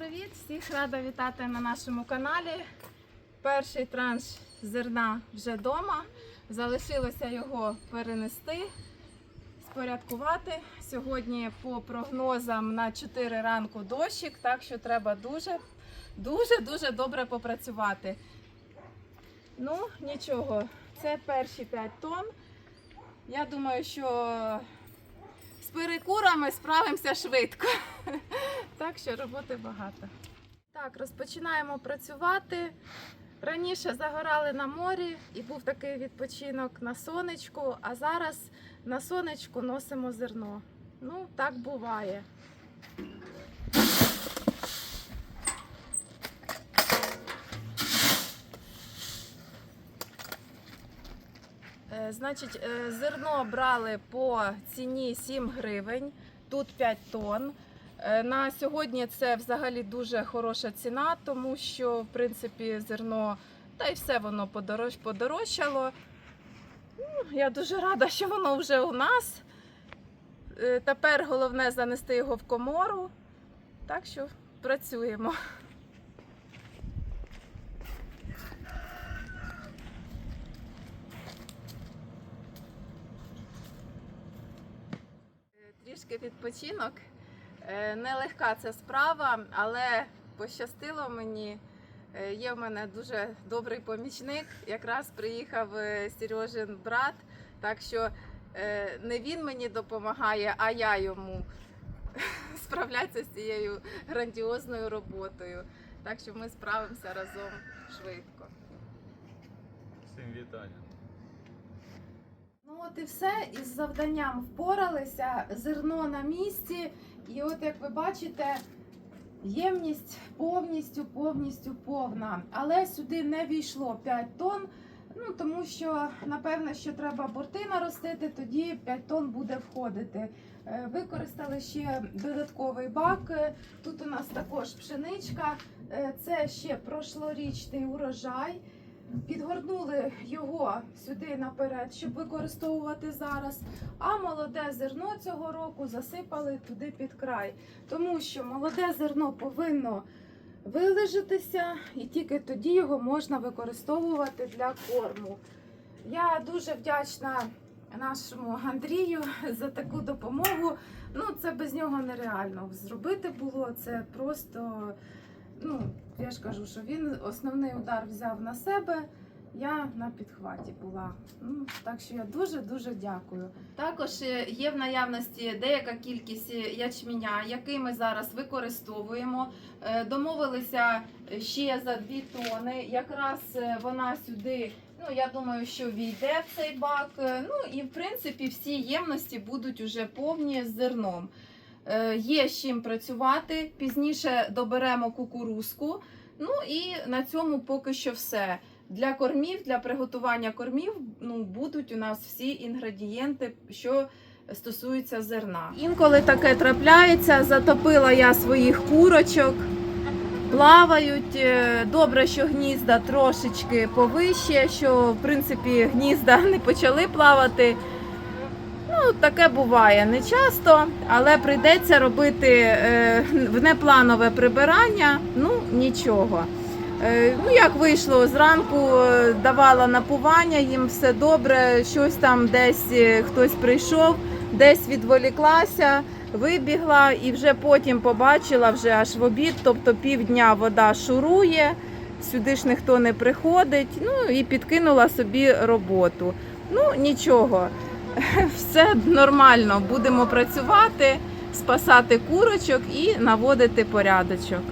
привіт! Всіх рада вітати на нашому каналі. Перший транш зерна вже вдома. Залишилося його перенести, спорядкувати. Сьогодні по прогнозам на 4 ранку дощик, так що треба дуже, дуже, дуже добре попрацювати. Ну, нічого, це перші 5 тонн. Я думаю, що перекурами справимося швидко. Так що роботи багато. Так, розпочинаємо працювати. Раніше загорали на морі і був такий відпочинок на сонечку, а зараз на сонечку носимо зерно. Ну, так буває. Значить, е, зерно брали по ціні 7 гривень, тут 5 тонн. Е, На сьогодні це взагалі дуже хороша ціна, тому що в принципі зерно та й все воно подорож, подорожчало. Ну, Я дуже рада, що воно вже у нас. Е, Тепер головне занести його в комору. Так що працюємо. Е, Трішки відпочинок. Е, Нелегка ця справа, але пощастило мені. Е, Є в мене дуже добрий помічник. Якраз приїхав е, Сережин брат. Так що не він мені допомагає, а я йому справлятися з цією грандіозною роботою. Так що ми справимося разом швидко. Всім вітання. Ну от і все із завданням впоралися. Зерно на місці. І от як ви бачите, ємність повністю, повністю повна. Але сюди не війшло 5 тонн. Ну тому що напевно, що треба борти наростити, тоді 5 тонн буде входити. Е, Використали ще додатковий бак. Е, Тут у нас також пшеничка. Е, Це ще прошлорічний урожай. Підгорнули його сюди наперед, щоб використовувати зараз. А молоде зерно цього року засипали туди під край, тому що молоде зерно повинно вилежатися, і тільки тоді його можна використовувати для корму. Я дуже вдячна нашому Андрію за таку допомогу. Ну, це без нього нереально зробити було. Це просто, ну, я ж кажу, що він основний удар взяв на себе. Я на підхваті була. Ну, так що я дуже дуже дякую. Також е, є в наявності деяка кількість ячменя, який ми зараз використовуємо. Е, Домовилися ще за 2 тони. Якраз е, вона сюди, ну я думаю, що війде в цей бак. Е, Ну і в принципі всі ємності будуть уже повні з зерном. Е, Є з чим працювати. Пізніше доберемо кукурузку. Ну і на цьому поки що все. Для кормів, для приготування кормів ну, будуть у нас всі інгредієнти, що стосуються зерна. Інколи таке трапляється, затопила я своїх курочок, плавають. Е, Добре, що гнізда трошечки повище, що в принципі гнізда не почали плавати. Ну, таке буває не часто, але прийдеться робити е, внепланове прибирання. Ну, нічого. Е, Ну, як вийшло зранку, е, давала напування, їм все добре. Щось там десь е, хтось прийшов, десь відволіклася, вибігла і вже потім побачила вже аж в обід, тобто півдня вода шурує, сюди ж ніхто не приходить. Ну і підкинула собі роботу. Ну нічого, все нормально. Будемо працювати, спасати курочок і наводити порядочок.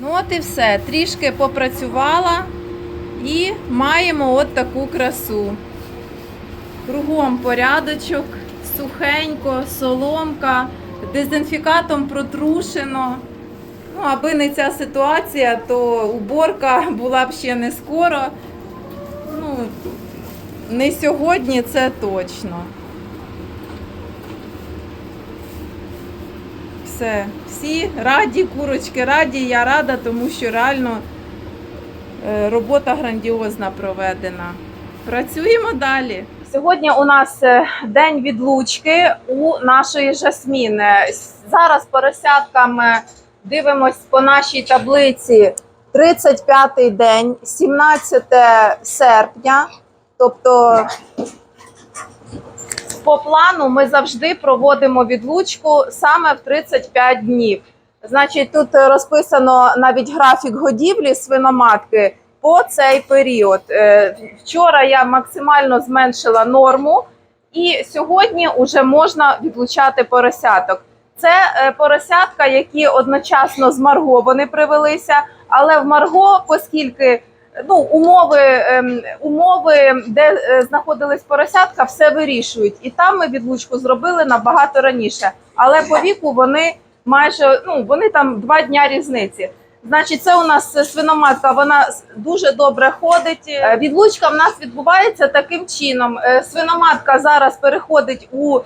Ну от і все. Трішки попрацювала і маємо от таку красу. Кругом порядочок, сухенько, соломка, дезінфікатом протрушено. Ну, аби не ця ситуація, то уборка була б ще не скоро. Не сьогодні, це точно. Все, всі раді, курочки раді, я рада, тому що реально е, робота грандіозна проведена. Працюємо далі. Сьогодні у нас е, день відлучки у нашої жасміни. Зараз поросяткам е, Дивимось по нашій таблиці 35-й день, 17 серпня. Тобто по плану ми завжди проводимо відлучку саме в 35 днів. Значить, тут розписано навіть графік годівлі свиноматки по цей період. Е, Вчора я максимально зменшила норму, і сьогодні вже можна відлучати поросяток. Це е, поросятка, які одночасно з Марго вони привелися, але в Марго, оскільки ну, умови, ем, умови, де е, знаходились поросятка, все вирішують. І там ми відлучку зробили набагато раніше. Але по віку вони майже ну вони там два дня різниці. Значить, це у нас свиноматка. Вона дуже добре ходить. Е, Відлучка в нас відбувається таким чином. Е, Свиноматка зараз переходить у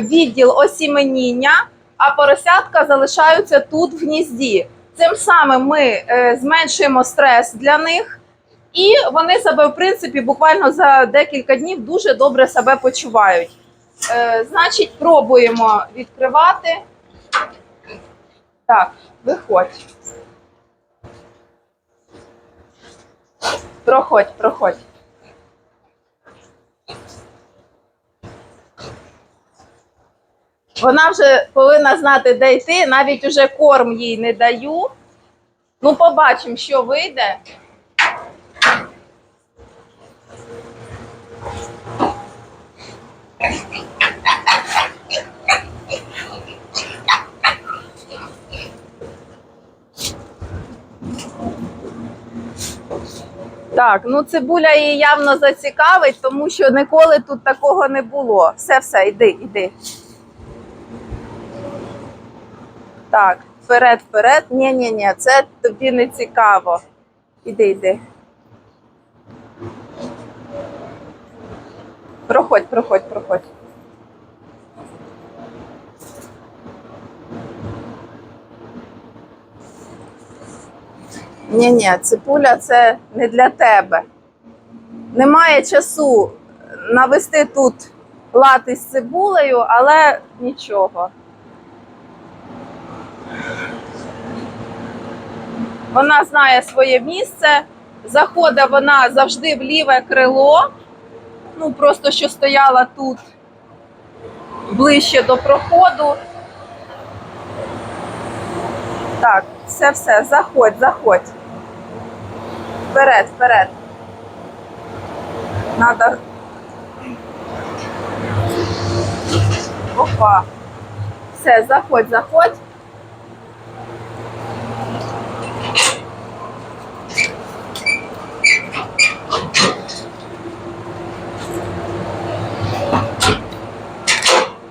відділ осіменіння, а поросятка залишаються тут в гнізді. Цим самим ми е, зменшуємо стрес для них, і вони себе, в принципі, буквально за декілька днів дуже добре себе почувають. Е, значить, пробуємо відкривати. Так, виходь. Проходь, проходь. Вона вже повинна знати, де йти, навіть уже корм їй не даю. Ну, побачимо, що вийде. Так, ну цибуля її явно зацікавить, тому що ніколи тут такого не було. Все, все, йди, йди. Так, вперед, вперед. Ні, ні, ні, це тобі не цікаво. Іди, йди. Проходь, проходь, проходь. Ні, ні, ципуля це не для тебе. Немає часу навести тут лати з цибулею, але нічого. Вона знає своє місце. Заходить вона завжди в ліве крило. Ну, просто що стояла тут ближче до проходу. Так, все, все, заходь, заходь. Вперед, вперед. Надо. Опа. Все, заходь, заходь.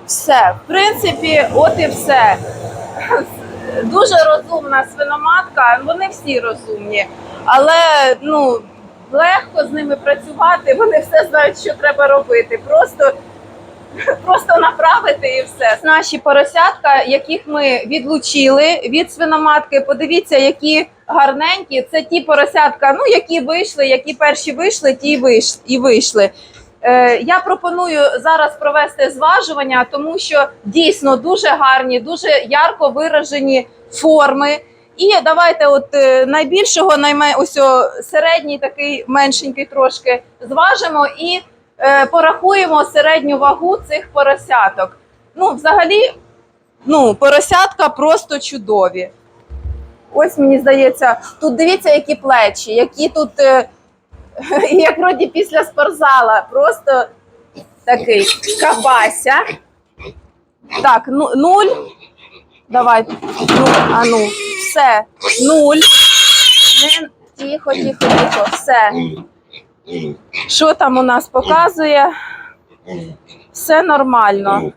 Все, в принципі, от і все. Дуже розумна свиноматка, вони всі розумні, але ну легко з ними працювати. Вони все знають, що треба робити. Просто, просто направити і все. Наші поросятка, яких ми відлучили від свиноматки, подивіться, які гарненькі. Це ті поросятка, ну які вийшли, які перші вийшли, ті і вийшли. Е, Я пропоную зараз провести зважування, тому що дійсно дуже гарні, дуже ярко виражені форми. І давайте, от е, найбільшого, найме ось о, середній такий меншенький трошки зважимо і порахуємо середню вагу цих поросяток. Ну, взагалі, ну, поросятка просто чудові. Ось мені здається, тут дивіться, які плечі, які тут. е, як вроді після спортзала, просто такий кабася. Так, ну, нуль. Давай. Ну, а ну, все. Нуль. Тихо, тихо, тихо, все. Що там у нас показує? Все нормально.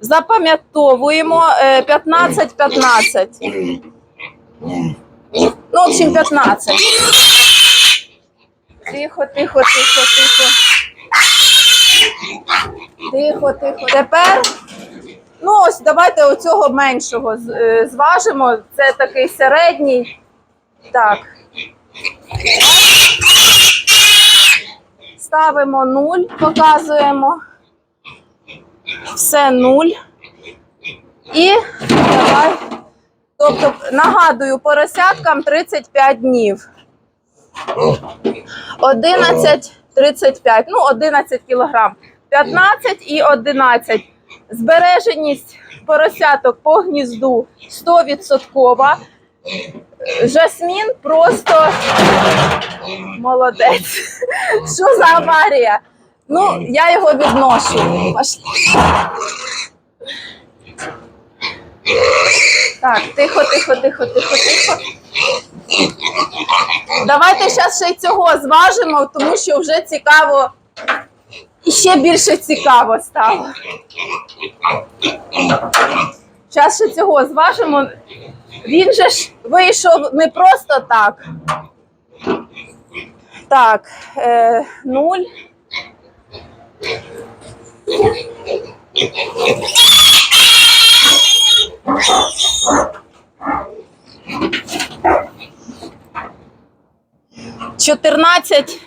Запам'ятовуємо е, 15-15. Ну, в общем, 15. Тихо, тихо, тихо, тихо. Тихо, тихо. Тепер, ну ось давайте оцього меншого е, зважимо. Це такий середній. Так. Ставимо нуль, показуємо. Все нуль. І давай Тобто, нагадую, поросяткам 35 днів. 11, 35, ну 11 кілограм. 15 і 11. Збереженість поросяток по гнізду 100%. Жасмін просто молодець. Що за аварія? Ну, я його відношу. Так, тихо, тихо, тихо, тихо, тихо. Давайте зараз ще й цього зважимо, тому що вже цікаво. І ще більше цікаво стало. Зараз ще цього зважимо. Він же ж вийшов не просто так. Так, е, нуль. Чотирнадцять,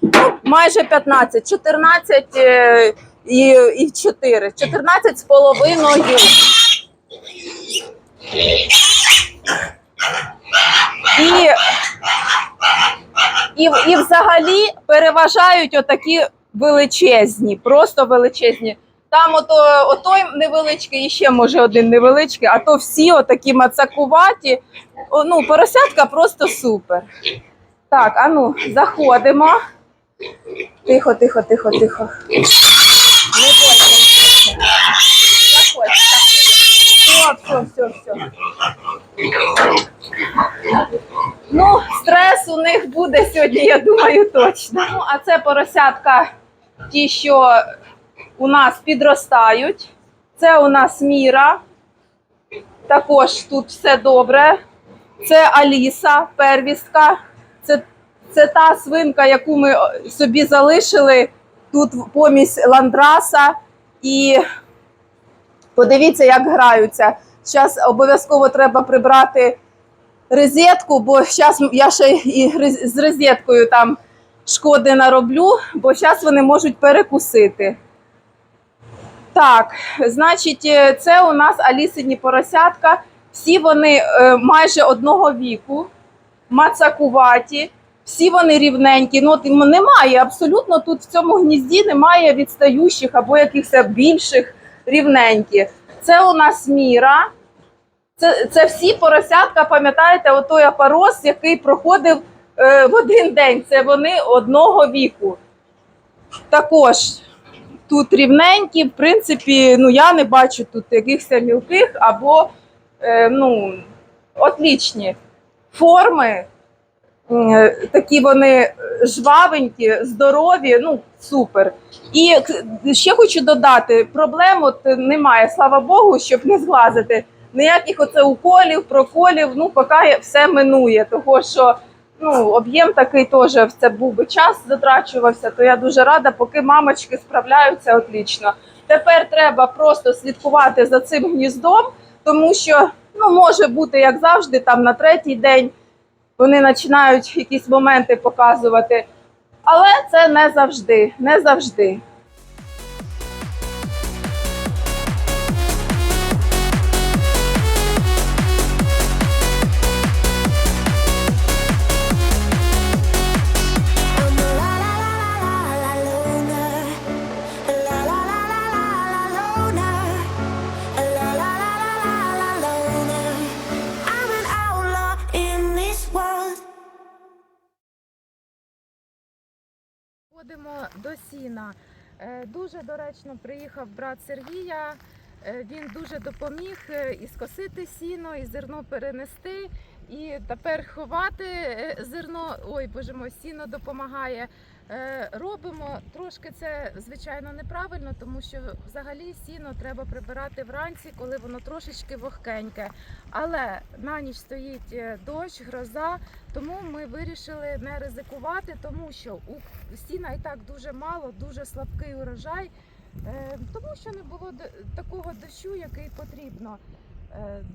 ну, майже 15, 14 е, і, 4, 14 з половиною. І, і, і взагалі переважають отакі величезні, просто величезні. Там ото, отой невеличкий і ще може один невеличкий, а то всі отакі мацакуваті. Ну, поросятка просто супер. Так, а ну, заходимо. Тихо, тихо, тихо, тихо. Не бойся. Заходь, заходь. Все, все, все. Ну, стрес у них буде сьогодні, я думаю, точно. Ну, а це поросятка, ті, що у нас підростають. Це у нас Міра. Також тут все добре. Це Аліса, первістка. Це, це та свинка, яку ми собі залишили. Тут помість ландраса. І подивіться, як граються. Зараз обов'язково треба прибрати розетку, бо зараз я ще і з розеткою там шкоди нароблю, бо зараз вони можуть перекусити. Так, значить, е, це у нас Алісині поросятка. Всі вони е, майже одного віку, мацакуваті, всі вони рівненькі. Ну, немає абсолютно тут в цьому гнізді немає відстаючих або якихось більших рівненькі. Це у нас міра. Це, це всі поросятка, пам'ятаєте, отой опорос, який проходив е, в один день. Це вони одного віку. Також тут рівненькі, в принципі, ну я не бачу тут якихось мілких або е, ну, отлічні форми. Е, Такі вони жвавенькі, здорові, ну супер. І ще хочу додати: проблем от немає, слава Богу, щоб не зглазити. Ніяких оце уколів, проколів, ну поки все минує, того що ну, об'єм такий теж в це був би час затрачувався, то я дуже рада, поки мамочки справляються отлично. Тепер треба просто слідкувати за цим гніздом, тому що ну, може бути, як завжди, там на третій день вони починають якісь моменти показувати. Але це не завжди, не завжди. До. Е, Дуже доречно приїхав брат Сергія. Е, Він дуже допоміг е, і скосити сіно, і зерно перенести, і тепер ховати зерно. Ой, боже мой, сіно допомагає. Е, Робимо трошки це, звичайно, неправильно, тому що взагалі сіно треба прибирати вранці, коли воно трошечки вогкеньке. Але на ніч стоїть е, дощ, гроза, тому ми вирішили не ризикувати, тому що у сіна і так дуже мало, дуже слабкий урожай, е, тому що не було такого дощу, який потрібно.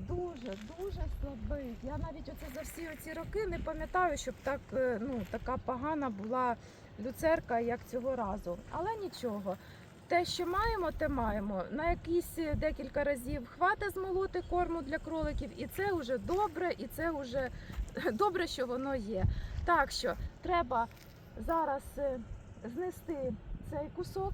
Дуже, дуже слабий. Я навіть оце за всі ці роки не пам'ятаю, щоб так, ну, така погана була люцерка, як цього разу. Але нічого. те, що маємо, те маємо. На якісь е, декілька разів хвата змолоти корму для кроликів, і це вже добре, і це вже добре, що воно є. Так що треба зараз е, знести цей кусок.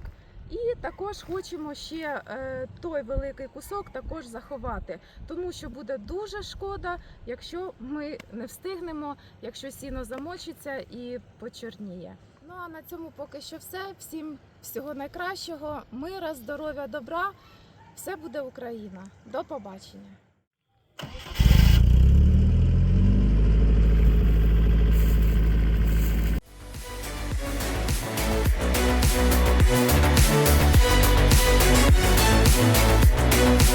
І також хочемо ще е, той великий кусок також заховати, тому що буде дуже шкода, якщо ми не встигнемо, якщо сіно замочиться і почорніє. Ну а на цьому поки що все. Всім всього найкращого, мира, здоров'я, добра. Все буде Україна. До побачення. We'll be.